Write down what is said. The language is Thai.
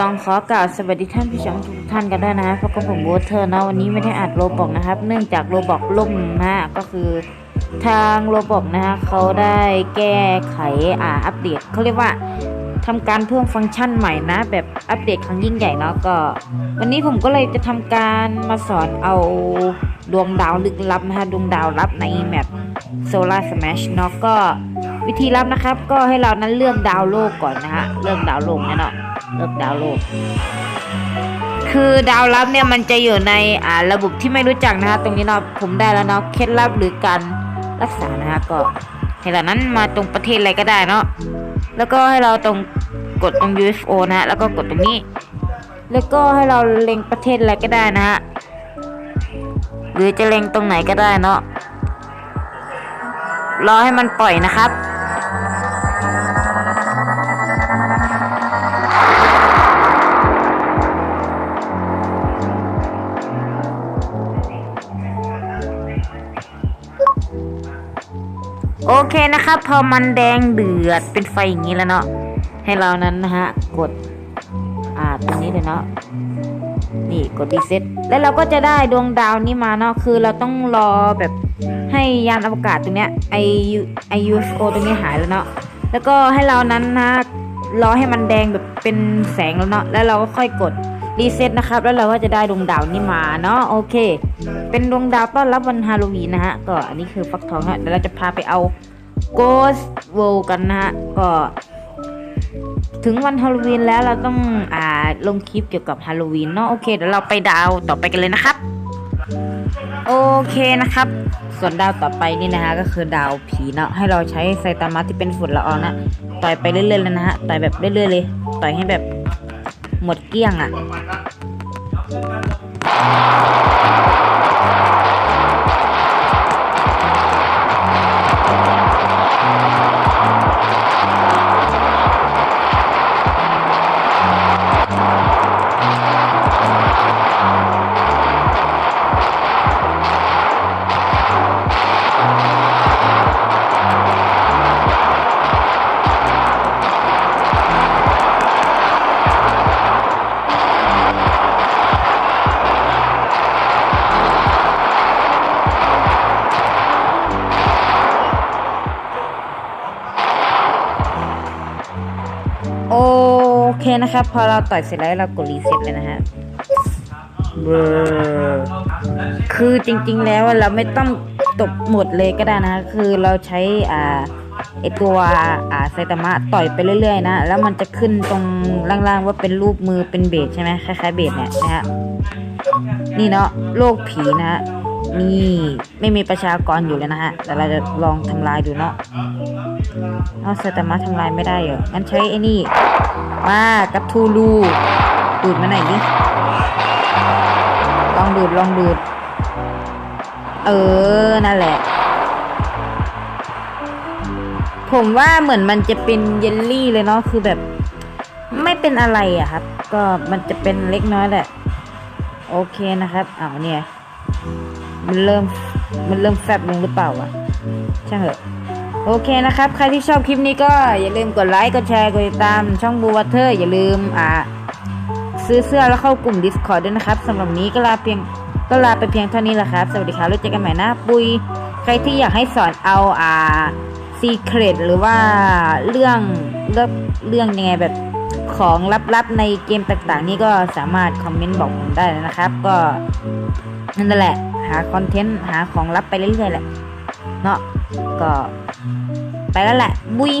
ต้องขอกล่าวสวัสดีท่านผู้ชมทุกท่านกันด้วยนะเพราะกับผมโบเทอร์นะวันนี้ไม่ได้อัดโรบอกนะครับ เนื่องจากโรบอกล่มนะก็คือทางโรบอกนะฮะเขาได้แก้ไขอ่าอัปเดตเขาเรียกว่าทำการเพิ่มฟังก์ชันใหม่นะ แบบอัปเดตครั้งยิ่งใหญ่เนาะก็ วันนี้ผมก็เลยจะทำการมาสอนเอา ดวงดาวลึกลับนะฮะดวงดาวลับในแมป Solar Smash เนาะก็วิธีรับนะครับ ก็ให้เรานั้นเลือกดาวโลกก่อนนะฮะเลือกดาวโลกเนี่ยเนาะเลือกดาวโลก คือดาวลับเนี่ยมันจะอยู่ในอ่าระบบที่ไม่รู้จักนะฮะตรงนี้เนาะผมได้แล้วเนาะเคล็ดลับหรือการรักษานะฮะก็ให้เรานั้นมาตรงประเทศอะไรก็ได้เนาะแล้วก็ให้เราตรงกดตรง UFO นะฮะแล้วก็กดตรงนี้ แล้วก็ให้เราเล็งประเทศอะไรก็ได้นะฮะ หรือจะเล็งตรงไหนก็ได้เนาะรอให้มันปล่อยนะครับ โอเคนะครับ พอมันแดงเดือดเป็นไฟอย่างนี้แล้วเนาะให้เรานั้นนะฮะ กด นี้เลยเนาะนี่กดรีเซ็ตแล้วเราก็จะได้ดวงดาวนี้มาเนาะคือเราต้องรอแบบให้ยานอวกาศตรงเนี้ยไอไอยูเอฟโอตรงนี้หายแล้วเนาะแล้วก็ให้เรานั้นนะรอให้มันแดงแบบเป็นแสงแล้วเนาะแล้วเราก็ค่อยกดรีเซ็ตนะครับ แล้วเราก็จะได้ดวงดาวนี้มาเนาะโอเค เป็นดวงดาวต้อนรับวันฮาโลวีนนะฮะก็อันนี้คือฟักทองฮะเดี๋ยวเราจะพาไปเอา Ghost World กันนะฮะก็ ถึงวันฮาโลวีนแล้วเราต้องอ่าลงคลิปเกี่ยวกับฮาโลวีนเนาะโอเคเดี๋ยวเราไปดาวต่อไปกันเลยนะครับ โอเคนะครับ ส่วนดาวต่อไปนี่นะฮะก็คือดาวผีเนาะให้เราใช้ไซตามะที่เป็นฝุ่นละอองนะต่อยไปเรื่อยๆเลยนะฮะต่อยแบบเรื่อยๆเลย ต่อยให้แบบหมดเกลี้ยงอะ่ะ นะครับ พอเราต่อยเสร็จแล้วเรากดรีเซ็ตเลยนะฮะเบอร์คือจริงๆแล้วเราไม่ต้องตบหมดเลยก็ได้นะ คือเราใช้อ่าไอตัวอ่าไซตามะต่อยไปเรื่อยๆนะ แล้วมันจะขึ้นตรงล่างๆว่าเป็นรูปมือเป็นเบสใช่ไหมคล้ายๆเบสเนี่ยนะฮะนี่เนาะโลกผีนะฮะ นี่ไม่มีประชากรอยู่เลยนะฮะ แต่เราจะลองทำลายดูเนาะเอาสตมาทำลายไม่ได้เหรอ งั้นใช้ไอ้นี่ มากับทูลูดูดมาไหนดิลองดูดลองดูด เออ นั่นแหละ ผมว่าเหมือนมันจะเป็นเยลลี่เลยเนาะ คือแบบ ไม่เป็นอะไรอะครับ ก็มันจะเป็นเล็กน้อยแหละ โอเคนะครับอ้าวเนี่ย มันเริ่มมันเริ่มแฟบลงหรือเปล่าวะช่างเถอะโอเคนะครับ ใครที่ชอบคลิปนี้ก็อย่าลืมกดไลค์กดแชร์กดติดตามช่องบูวัตเทอร์อย่าลืมอ่าซื้อเสื้อแล้วเข้ากลุ่ม Discord ด้วยนะครับสำหรับนี้ก็ลาเพียงก็ลาไปเพียงเท่านี้แหละครับ สวัสดีครับแล้วเจอกันใหม่น้าปุย ใครที่อยากให้สอนเอาอ่าซีเครตหรือว่าเรื่องเรื่องเรื่องยังไงแบบของลับๆในเกมต่างๆ นี่ก็สามารถคอมเมนต์บอกผมได้นะครับ ก็ นั่นแหละ หาคอนเทนต์หาของลับไปเรื่อยๆแหละเนาะก็ไปแล้วแหละบุย